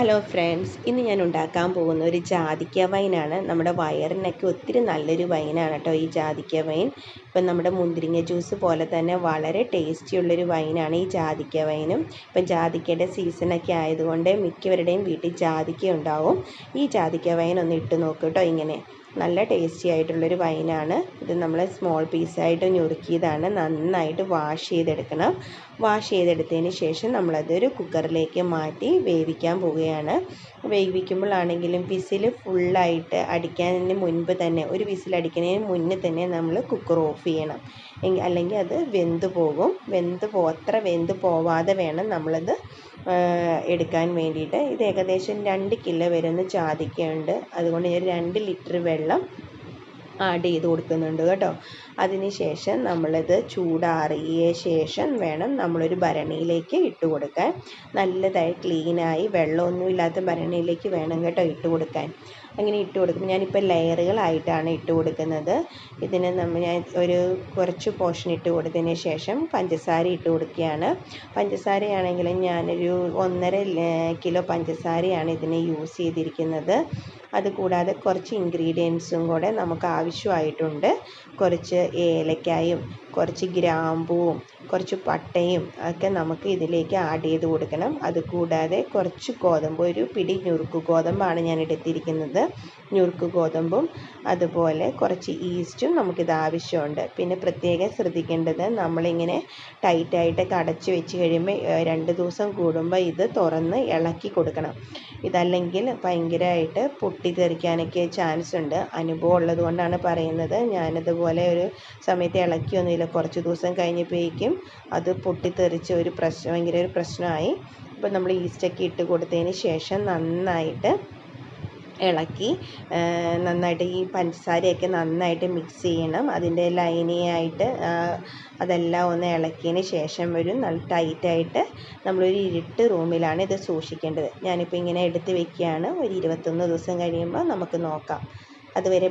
Hello friends ഇന്ന് ഞാൻ ഉണ്ടാക്കാൻ പോകുന്ന ഒരു ജാതിക്ക വൈനാണ്. നമ്മുടെ വയറിനൊക്കെ ഒത്തിരി നല്ലൊരു വൈനാണ് കേട്ടോ ഈ ജാതിക്ക വൈൻ. ഇപ്പം നമ്മുടെ മുന്തിരിങ്ങ ജ്യൂസ് പോലെ തന്നെ വളരെ ടേസ്റ്റി ഉള്ളൊരു വൈനാണ് ഈ ജാതിക്ക വൈനും. ഇപ്പം ജാതിക്കയുടെ സീസണൊക്കെ ആയതുകൊണ്ട് മിക്കവരുടെയും വീട്ടിൽ ജാതിക്ക ഉണ്ടാവും. ഈ ജാതിക്ക വൈൻ ഒന്ന് ഇട്ട് നോക്കൂ കേട്ടോ ഇങ്ങനെ. നല്ല ടേസ്റ്റി ആയിട്ടുള്ളൊരു വൈനാണ് ഇത് നമ്മൾ സ്മോൾ പീസായിട്ട് ഞുറുക്കിയതാണ്. നന്നായിട്ട് വാഷ് ചെയ്തെടുക്കണം. വാഷ് ചെയ്തെടുത്തതിന് ശേഷം നമ്മളതൊരു കുക്കറിലേക്ക് മാറ്റി വേവിക്കാൻ പോവുകയാണ്. വേവിക്കുമ്പോഴാണെങ്കിലും വിസിൽ ഫുള്ളായിട്ട് അടിക്കുന്നതിന് മുൻപ് തന്നെ ഒരു വിസിൽ അടിക്കുന്നതിന് മുന്നേ തന്നെ നമ്മൾ കുക്കർ ഓഫ് ചെയ്യണം. അല്ലെങ്കിൽ അത് വെന്ത് പോകും. വെന്ത് പോ അത്ര വെന്ത് പോവാതെ വേണം നമ്മളത് എടുക്കാൻ വേണ്ടിയിട്ട്. ഇത് ഏകദേശം രണ്ട് കിലോ വരുന്ന ജാതിക്കയുണ്ട് അതുകൊണ്ട് ഞാൻ രണ്ട് ലിറ്റർ വെള്ളം ആഡ് ചെയ്ത് കൊടുക്കുന്നുണ്ട് കേട്ടോ. അതിന് ശേഷം നമ്മളിത് ചൂടാറിയ ശേഷം വേണം നമ്മളൊരു ഭരണിയിലേക്ക് ഇട്ട് കൊടുക്കാൻ. നല്ലതായി ക്ലീനായി വെള്ളമൊന്നുമില്ലാത്ത ഭരണിയിലേക്ക് വേണം കേട്ടോ ഇട്ട് കൊടുക്കാൻ. അങ്ങനെ ഇട്ട് കൊടുക്കും. ഞാനിപ്പോൾ ലെയറുകളായിട്ടാണ് ഇട്ട് കൊടുക്കുന്നത്. ഇതിന് നമ്മൾ ഞാൻ ഒരു കുറച്ച് പോർഷൻ ഇട്ട് കൊടുത്തതിന് ശേഷം പഞ്ചസാര ഇട്ട് കൊടുക്കുകയാണ്. പഞ്ചസാരയാണെങ്കിൽ ഞാനൊരു ഒന്നര കിലോ പഞ്ചസാരയാണ് ഇതിന് യൂസ് ചെയ്തിരിക്കുന്നത്. അതുകൂടാതെ കുറച്ച് ഇൻഗ്രീഡിയൻസും കൂടെ നമുക്ക് ആവശ്യമായിട്ടുണ്ട്. കുറച്ച് ഏലക്കായും കുറച്ച് ഗ്രാമ്പൂവും കുറച്ച് പട്ടയും ഒക്കെ നമുക്ക് ഇതിലേക്ക് ആഡ് ചെയ്ത് കൊടുക്കണം. അതുകൂടാതെ കുറച്ച് ഗോതമ്പ് ഒരു പിടി ഞുറുക്ക് ഗോതമ്പാണ് ഞാൻ എടുത്തിരിക്കുന്നത്. ഞുറുക്ക് ഗോതമ്പും അതുപോലെ കുറച്ച് ഈസ്റ്റും നമുക്കിത് ആവശ്യമുണ്ട്. പിന്നെ പ്രത്യേകം ശ്രദ്ധിക്കേണ്ടത് നമ്മളിങ്ങനെ ടൈറ്റായിട്ട് അടച്ച് വെച്ച് കഴിയുമ്പോൾ രണ്ട് ദിവസം കൂടുമ്പോൾ ഇത് തുറന്ന് ഇളക്കി കൊടുക്കണം. ഇതല്ലെങ്കിൽ ഭയങ്കരമായിട്ട് പൊട്ടിത്തെറിക്കാനൊക്കെ ചാൻസ് ഉണ്ട്. അനുഭവം ഉള്ളത് കൊണ്ടാണ് പറയുന്നത്. ഞാനതുപോലെ ഒരു സമയത്ത് ഇളക്കിയൊന്നുമില്ല. കുറച്ച് ദിവസം കഴിഞ്ഞപ്പോഴേക്കും അത് പൊട്ടിത്തെറിച്ച് ഒരു പ്രശ്നം ഭയങ്കര ഒരു പ്രശ്നമായി. അപ്പോൾ നമ്മൾ ഈസ്റ്റൊക്കെ ഇട്ട് കൊടുത്തതിന് ശേഷം നന്നായിട്ട് ഇളക്കി നന്നായിട്ട് ഈ പഞ്ചസാരയൊക്കെ നന്നായിട്ട് മിക്സ് ചെയ്യണം. അതിന്റെ ലൈനിയായിട്ട് അതെല്ലാം ഒന്ന് ഇളക്കിയതിന് ശേഷം വരും നല്ല ടൈറ്റായിട്ട് നമ്മളൊരു ഇരുട്ട് റൂമിലാണ് ഇത് സൂക്ഷിക്കേണ്ടത്. ഞാനിപ്പോൾ ഇങ്ങനെ എടുത്ത് വെക്കുകയാണ്. ഒരു ഇരുപത്തൊന്ന് ദിവസം കഴിയുമ്പോൾ നമുക്ക് നോക്കാം. അതുവരെ